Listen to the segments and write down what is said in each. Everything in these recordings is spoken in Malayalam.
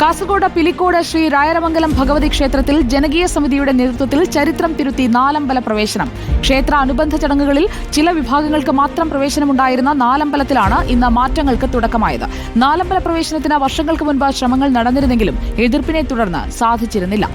കാസർഗോഡ് പിലിക്കോട് ശ്രീ രായരമംഗലം ഭഗവതി ക്ഷേത്രത്തിൽ ജനകീയ സമിതിയുടെ നേതൃത്വത്തിൽ ചരിത്രം തിരുത്തി നാലമ്പല പ്രവേശനം. ക്ഷേത്ര അനുബന്ധ ചടങ്ങുകളിൽ ചില വിഭാഗങ്ങൾക്ക് മാത്രം പ്രവേശനമുണ്ടായിരുന്ന നാലമ്പലത്തിലാണ് ഇന്ന് മാറ്റങ്ങൾക്ക് തുടക്കമായത്. നാലമ്പല പ്രവേശനത്തിന് വർഷങ്ങൾക്ക് മുൻപ് ശ്രമങ്ങൾ നടന്നിരുന്നെങ്കിലും എതിർപ്പിനെ തുടർന്ന് സാധിച്ചിരുന്നില്ല.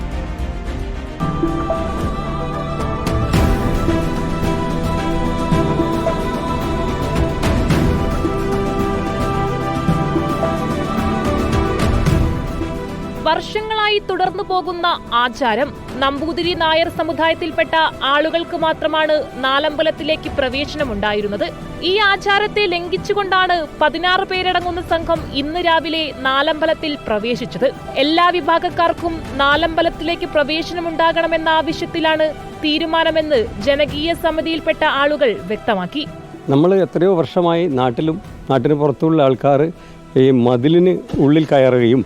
വർഷങ്ങളായി തുടർന്നു പോകുന്ന ആചാരം നമ്പൂതിരി നായർ സമുദായത്തിൽപ്പെട്ട ആളുകൾക്ക് മാത്രമാണ് നാലമ്പലത്തിലേക്ക് പ്രവേശനമുണ്ടായിരുന്നത്. ഈ ആചാരത്തെ ലംഘിച്ചുകൊണ്ടാണ് പതിനാറ് പേരടങ്ങുന്ന സംഘം ഇന്ന് രാവിലെ നാലമ്പലത്തിൽ പ്രവേശിച്ചത്. എല്ലാ വിഭാഗക്കാർക്കും നാലമ്പലത്തിലേക്ക് പ്രവേശനമുണ്ടാകണമെന്ന ആവശ്യത്തിലാണ് തീരുമാനമെന്ന് ജനകീയ സമിതിയിൽപ്പെട്ട ആളുകൾ വ്യക്തമാക്കി. നമ്മൾ എത്രയോ വർഷമായി നാട്ടിലും നാട്ടിന് പുറത്തുള്ള ആൾക്കാർ ഈ മതിലിന് ഉള്ളിൽ കയറുകയും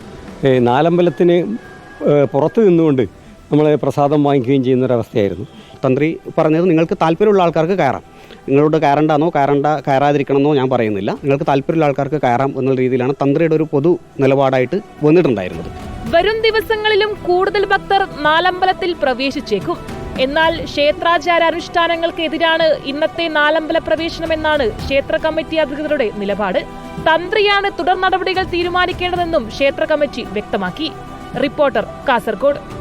നാലമ്പലത്തിന് പുറത്ത് നിന്നുകൊണ്ട് നമ്മൾ പ്രസാദം വാങ്ങിക്കുകയും ചെയ്യുന്നൊരവസ്ഥയായിരുന്നു. തന്ത്രി പറഞ്ഞത് നിങ്ങൾക്ക് താല്പര്യമുള്ള ആൾക്കാർക്ക് കയറാം. നിങ്ങളോട് കയറണ്ടെന്നോ കയറണ്ട കയറാതിരിക്കണമെന്നോ ഞാൻ പറയുന്നില്ല. നിങ്ങൾക്ക് താല്പര്യമുള്ള ആൾക്കാർക്ക് കയറാം എന്നുള്ള രീതിയിലാണ് തന്ത്രിയുടെ ഒരു പൊതു നിലപാടായിട്ട് വന്നിട്ടുണ്ടായിരുന്നത്. വരും ദിവസങ്ങളിലും കൂടുതൽ ഭക്തർ നാലമ്പലത്തിൽ പ്രവേശിച്ചേക്കും. എന്നാൽ ക്ഷേത്രാചാര അനുഷ്ഠാനങ്ങൾക്കെതിരാണ് ഇന്നത്തെ നാലമ്പല പ്രവേശനമെന്നാണ് ക്ഷേത്ര കമ്മിറ്റി അധികൃതരുടെ നിലപാട്. തന്ത്രിയാണ് തുടർ നടപടികൾ തീരുമാനിക്കേണ്ടതെന്നും ക്ഷേത്ര കമ്മിറ്റി വ്യക്തമാക്കി. റിപ്പോർട്ടർ കാസർഗോഡ്.